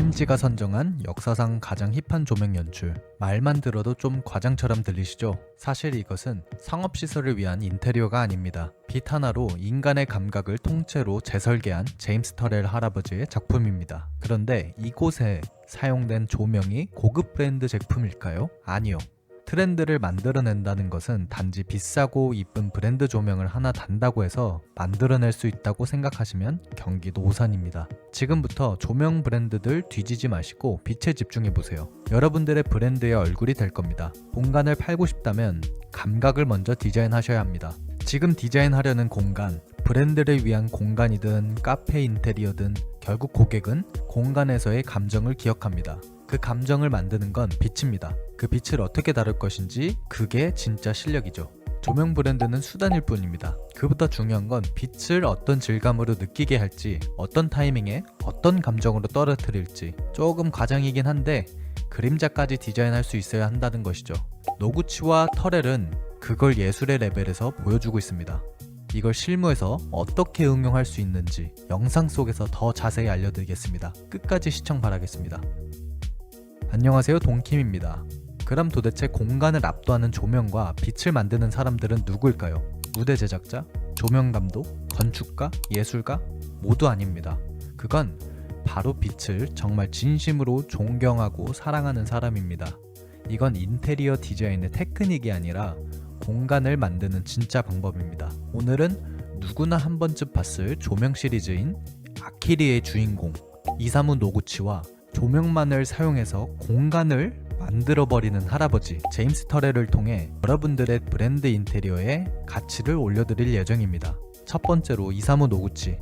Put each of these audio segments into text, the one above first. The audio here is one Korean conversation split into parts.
타임지가 선정한 역사상 가장 힙한 조명 연출. 말만 들어도 좀 과장처럼 들리시죠? 사실 이것은 상업시설을 위한 인테리어가 아닙니다. 빛 하나로 인간의 감각을 통째로 재설계한 제임스 터렐 할아버지의 작품입니다. 그런데 이곳에 사용된 조명이 고급 브랜드 제품일까요? 아니요. 트렌드를 만들어낸다는 것은 단지 비싸고 이쁜 브랜드 조명을 하나 단다고 해서 만들어낼 수 있다고 생각하시면 경기도 오산입니다. 지금부터 조명 브랜드들 뒤지지 마시고 빛에 집중해 보세요. 여러분들의 브랜드의 얼굴이 될 겁니다. 공간을 팔고 싶다면 감각을 먼저 디자인하셔야 합니다. 지금 디자인하려는 공간, 브랜드를 위한 공간이든 카페 인테리어든 결국 고객은 공간에서의 감정을 기억합니다. 그 감정을 만드는 건 빛입니다. 그 빛을 어떻게 다룰 것인지 그게 진짜 실력이죠. 조명 브랜드는 수단일 뿐입니다. 그보다 중요한 건 빛을 어떤 질감으로 느끼게 할지, 어떤 타이밍에 어떤 감정으로 떨어뜨릴지 조금 과장이긴 한데 그림자까지 디자인할 수 있어야 한다는 것이죠. 노구치와 터렐은 그걸 예술의 레벨에서 보여주고 있습니다. 이걸 실무에서 어떻게 응용할 수 있는지 영상 속에서 더 자세히 알려드리겠습니다. 끝까지 시청 바라겠습니다. 안녕하세요 동킴입니다. 그럼 도대체 공간을 압도하는 조명과 빛을 만드는 사람들은 누구일까요? 무대 제작자, 조명 감독, 건축가, 예술가? 모두 아닙니다. 그건 바로 빛을 정말 진심으로 존경하고 사랑하는 사람입니다. 이건 인테리어 디자인의 테크닉이 아니라 공간을 만드는 진짜 방법입니다. 오늘은 누구나 한 번쯤 봤을 조명 시리즈인 아키리의 주인공 이사무 노구치와 조명만을 사용해서 공간을 만들어버리는 할아버지 제임스 터렐을 통해 여러분들의 브랜드 인테리어에 가치를 올려드릴 예정입니다. 첫 번째로 이사무 노구치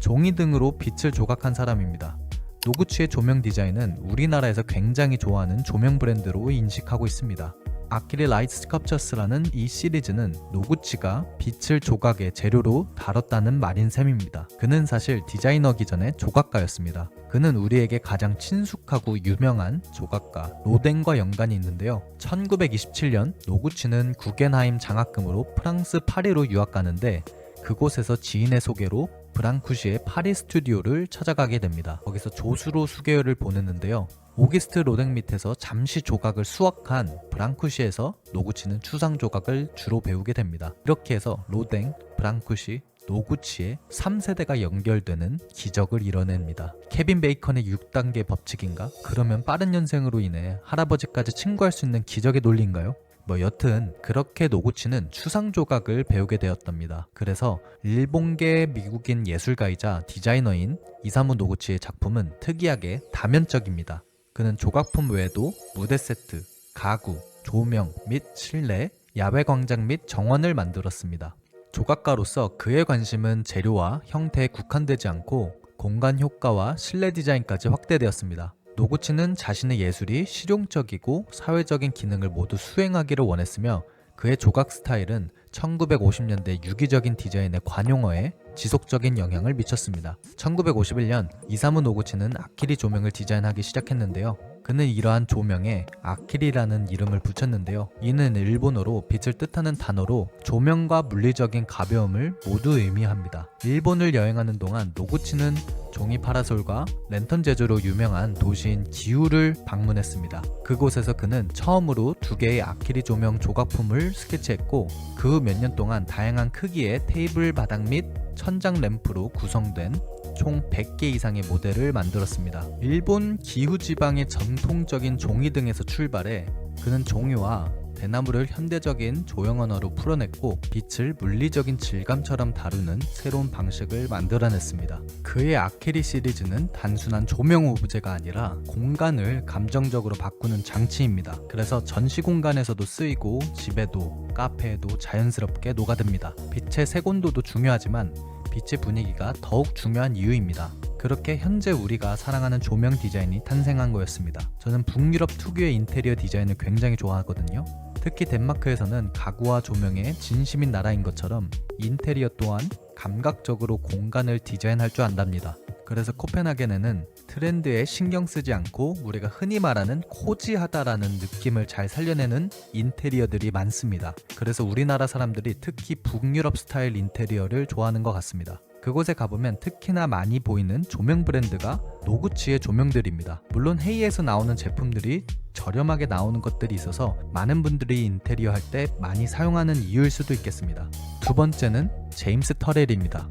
종이 등으로 빛을 조각한 사람입니다. 노구치의 조명 디자인은 우리나라에서 굉장히 좋아하는 조명 브랜드로 인식하고 있습니다. 아키리 라이트 스컵처스라는 이 시리즈는 노구치가 빛을 조각의 재료로 다뤘다는 말인 셈입니다. 그는 사실 디자이너기 전에 조각가였습니다. 그는 우리에게 가장 친숙하고 유명한 조각가 로덴과 연관이 있는데요. 1927년 노구치는 구겐하임 장학금으로 프랑스 파리로 유학 가는데 그곳에서 지인의 소개로 브랑쿠시의 파리 스튜디오를 찾아가게 됩니다. 거기서 조수로 수개월을 보냈는데요. 오기스트 로댕 밑에서 잠시 조각을 수확한 브랑쿠시에서 노구치는 추상 조각을 주로 배우게 됩니다. 이렇게 해서 로댕, 브랑쿠시, 노구치의 3세대가 연결되는 기적을 이뤄냅니다. 케빈 베이컨의 6단계 법칙인가? 그러면 빠른 연생으로 인해 할아버지까지 친구할 수 있는 기적의 논리인가요? 뭐 여튼 그렇게 노구치는 추상 조각을 배우게 되었답니다. 그래서 일본계 미국인 예술가이자 디자이너인 이사무 노구치의 작품은 특이하게 다면적입니다. 그는 조각품 외에도 무대 세트, 가구, 조명 및 실내, 야외 광장 및 정원을 만들었습니다. 조각가로서 그의 관심은 재료와 형태에 국한되지 않고 공간 효과와 실내 디자인까지 확대되었습니다. 노구치는 자신의 예술이 실용적이고 사회적인 기능을 모두 수행하기를 원했으며 그의 조각 스타일은 1950년대 유기적인 디자인의 관용어에 지속적인 영향을 미쳤습니다. 1951년 이사무 노구치는 아키리 조명을 디자인하기 시작했는데요. 그는 이러한 조명에 아키리라는 이름을 붙였는데요. 이는 일본어로 빛을 뜻하는 단어로 조명과 물리적인 가벼움을 모두 의미합니다. 일본을 여행하는 동안 노구치는 종이 파라솔과 랜턴 제조로 유명한 도시인 기우를 방문했습니다. 그곳에서 그는 처음으로 두 개의 아키리 조명 조각품을 스케치했고 그 후 몇 년 동안 다양한 크기의 테이블 바닥 및 천장 램프로 구성된 총 100개 이상의 모델을 만들었습니다. 일본 기후 지방의 전통적인 종이 등에서 출발해 그는 종이와 대나무를 현대적인 조형 언어로 풀어냈고 빛을 물리적인 질감처럼 다루는 새로운 방식을 만들어냈습니다. 그의 아케리 시리즈는 단순한 조명 오브제가 아니라 공간을 감정적으로 바꾸는 장치입니다. 그래서 전시 공간에서도 쓰이고 집에도 카페에도 자연스럽게 녹아듭니다. 빛의 색온도도 중요하지만 빛의 분위기가 더욱 중요한 이유입니다. 그렇게 현재 우리가 사랑하는 조명 디자인이 탄생한 거였습니다. 저는 북유럽 특유의 인테리어 디자인을 굉장히 좋아하거든요. 특히 덴마크에서는 가구와 조명의 진심인 나라인 것처럼 인테리어 또한 감각적으로 공간을 디자인할 줄 안답니다. 그래서 코펜하겐에는 트렌드에 신경 쓰지 않고 우리가 흔히 말하는 코지하다라는 느낌을 잘 살려내는 인테리어들이 많습니다. 그래서 우리나라 사람들이 특히 북유럽 스타일 인테리어를 좋아하는 것 같습니다. 그곳에 가보면 특히나 많이 보이는 조명 브랜드가 노구치의 조명들입니다. 물론 헤이에서 나오는 제품들이 저렴하게 나오는 것들이 있어서 많은 분들이 인테리어 할 때 많이 사용하는 이유일 수도 있겠습니다. 두 번째는 제임스 터렐입니다.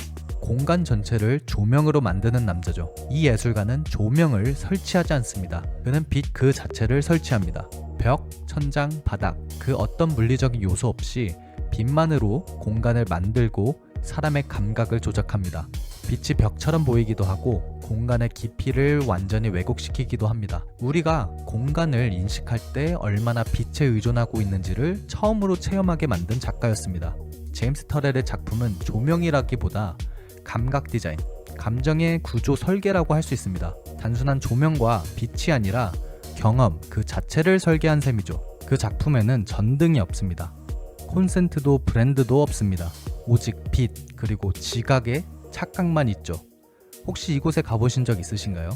공간 전체를 조명으로 만드는 남자죠. 이 예술가는 조명을 설치하지 않습니다. 그는 빛 그 자체를 설치합니다. 벽, 천장, 바닥 그 어떤 물리적인 요소 없이 빛만으로 공간을 만들고 사람의 감각을 조작합니다. 빛이 벽처럼 보이기도 하고 공간의 깊이를 완전히 왜곡시키기도 합니다. 우리가 공간을 인식할 때 얼마나 빛에 의존하고 있는지를 처음으로 체험하게 만든 작가였습니다. 제임스 터렐의 작품은 조명이라기보다 감각 디자인, 감정의 구조 설계라고 할 수 있습니다. 단순한 조명과 빛이 아니라 경험 그 자체를 설계한 셈이죠. 그 작품에는 전등이 없습니다. 콘센트도 브랜드도 없습니다. 오직 빛 그리고 지각의 착각만 있죠. 혹시 이곳에 가보신 적 있으신가요?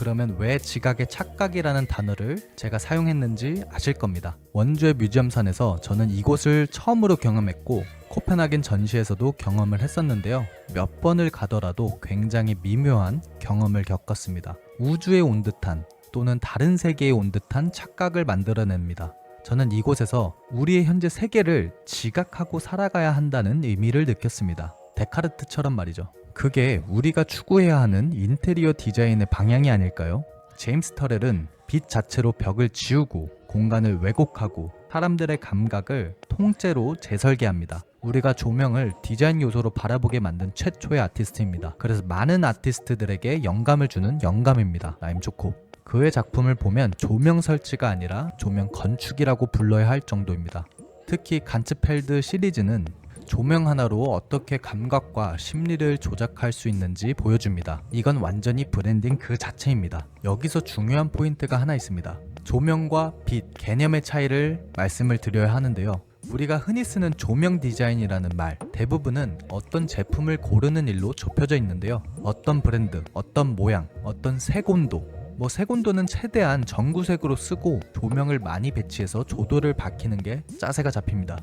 그러면 왜 지각의 착각이라는 단어를 제가 사용했는지 아실 겁니다. 원주의 뮤지엄산에서 저는 이곳을 처음으로 경험했고 코펜하겐 전시에서도 경험을 했었는데요. 몇 번을 가더라도 굉장히 미묘한 경험을 겪었습니다. 우주에 온 듯한 또는 다른 세계에 온 듯한 착각을 만들어냅니다. 저는 이곳에서 우리의 현재 세계를 지각하고 살아가야 한다는 의미를 느꼈습니다. 데카르트처럼 말이죠. 그게 우리가 추구해야 하는 인테리어 디자인의 방향이 아닐까요? 제임스 터렐은 빛 자체로 벽을 지우고 공간을 왜곡하고 사람들의 감각을 통째로 재설계합니다. 우리가 조명을 디자인 요소로 바라보게 만든 최초의 아티스트입니다. 그래서 많은 아티스트들에게 영감을 주는 영감입니다. 라임 좋고. 그의 작품을 보면 조명 설치가 아니라 조명 건축이라고 불러야 할 정도입니다. 특히 간츠펠드 시리즈는 조명 하나로 어떻게 감각과 심리를 조작할 수 있는지 보여줍니다. 이건 완전히 브랜딩 그 자체입니다. 여기서 중요한 포인트가 하나 있습니다. 조명과 빛, 개념의 차이를 말씀을 드려야 하는데요. 우리가 흔히 쓰는 조명 디자인이라는 말 대부분은 어떤 제품을 고르는 일로 좁혀져 있는데요. 어떤 브랜드, 어떤 모양, 어떤 색온도 뭐 색온도는 최대한 전구색으로 쓰고 조명을 많이 배치해서 조도를 밝히는 게 짜세가 잡힙니다.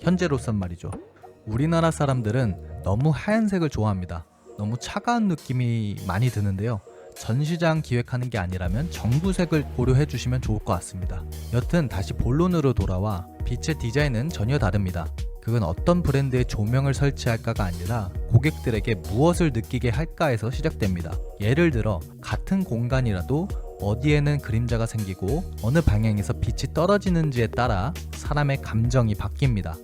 현재로선 말이죠. 우리나라 사람들은 너무 하얀색을 좋아합니다. 너무 차가운 느낌이 많이 드는데요. 전시장 기획하는 게 아니라면 전구색을 고려해 주시면 좋을 것 같습니다. 여튼 다시 본론으로 돌아와 빛의 디자인은 전혀 다릅니다. 그건 어떤 브랜드의 조명을 설치할까가 아니라 고객들에게 무엇을 느끼게 할까에서 시작됩니다. 예를 들어 같은 공간이라도 어디에는 그림자가 생기고 어느 방향에서 빛이 떨어지는지에 따라 사람의 감정이 바뀝니다.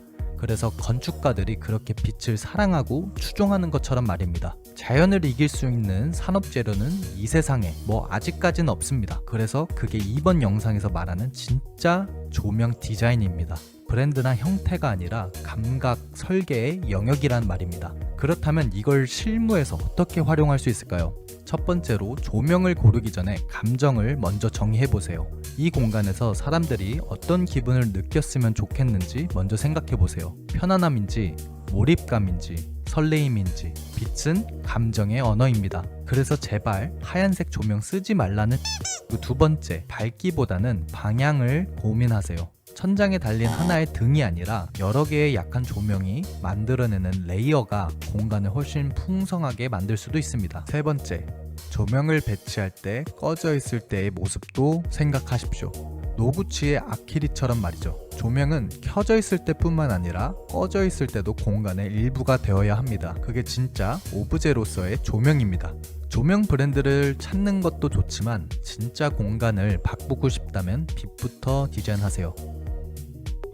그래서 건축가들이 그렇게 빛을 사랑하고 추종하는 것처럼 말입니다. 자연을 이길 수 있는 산업 재료는 이 세상에 뭐 아직까지는 없습니다. 그래서 그게 이번 영상에서 말하는 진짜 조명 디자인입니다. 브랜드나 형태가 아니라 감각, 설계의 영역이란 말입니다. 그렇다면 이걸 실무에서 어떻게 활용할 수 있을까요? 첫 번째로 조명을 고르기 전에 감정을 먼저 정의해 보세요. 이 공간에서 사람들이 어떤 기분을 느꼈으면 좋겠는지 먼저 생각해 보세요. 편안함인지, 몰입감인지, 설레임인지, 빛은 감정의 언어입니다. 그래서 제발 하얀색 조명 쓰지 말라는 그두 번째, 밝기보다는 방향을 고민하세요. 천장에 달린 하나의 등이 아니라 여러 개의 약한 조명이 만들어내는 레이어가 공간을 훨씬 풍성하게 만들 수도 있습니다. 세 번째, 조명을 배치할 때 꺼져 있을 때의 모습도 생각하십시오. 노구치의 아키리처럼 말이죠. 조명은 켜져 있을 때뿐만 아니라 꺼져 있을 때도 공간의 일부가 되어야 합니다. 그게 진짜 오브제로서의 조명입니다. 조명 브랜드를 찾는 것도 좋지만 진짜 공간을 바꾸고 싶다면 빛부터 디자인하세요.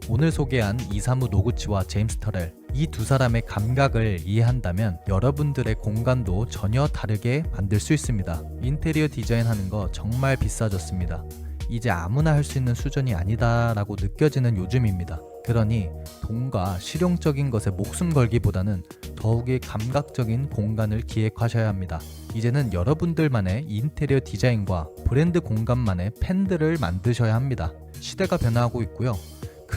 오늘 소개한 이사무 노구치와 제임스 터렐 이 두 사람의 감각을 이해한다면 여러분들의 공간도 전혀 다르게 만들 수 있습니다. 인테리어 디자인하는 거 정말 비싸졌습니다. 이제 아무나 할 수 있는 수준이 아니다라고 느껴지는 요즘입니다. 그러니 돈과 실용적인 것에 목숨 걸기보다는 더욱이 감각적인 공간을 기획하셔야 합니다. 이제는 여러분들만의 인테리어 디자인과 브랜드 공간만의 팬들을 만드셔야 합니다. 시대가 변화하고 있고요.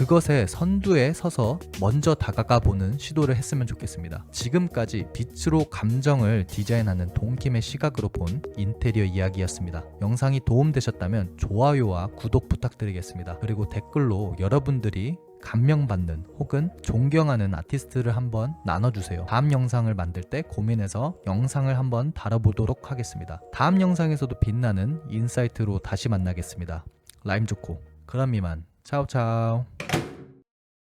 그것의 선두에 서서 먼저 다가가 보는 시도를 했으면 좋겠습니다. 지금까지 빛으로 감정을 디자인하는 동킴의 시각으로 본 인테리어 이야기였습니다. 영상이 도움되셨다면 좋아요와 구독 부탁드리겠습니다. 그리고 댓글로 여러분들이 감명받는 혹은 존경하는 아티스트를 한번 나눠주세요. 다음 영상을 만들 때 고민해서 영상을 한번 다뤄보도록 하겠습니다. 다음 영상에서도 빛나는 인사이트로 다시 만나겠습니다. 라임 좋고 그럼 이만 Chao, chao.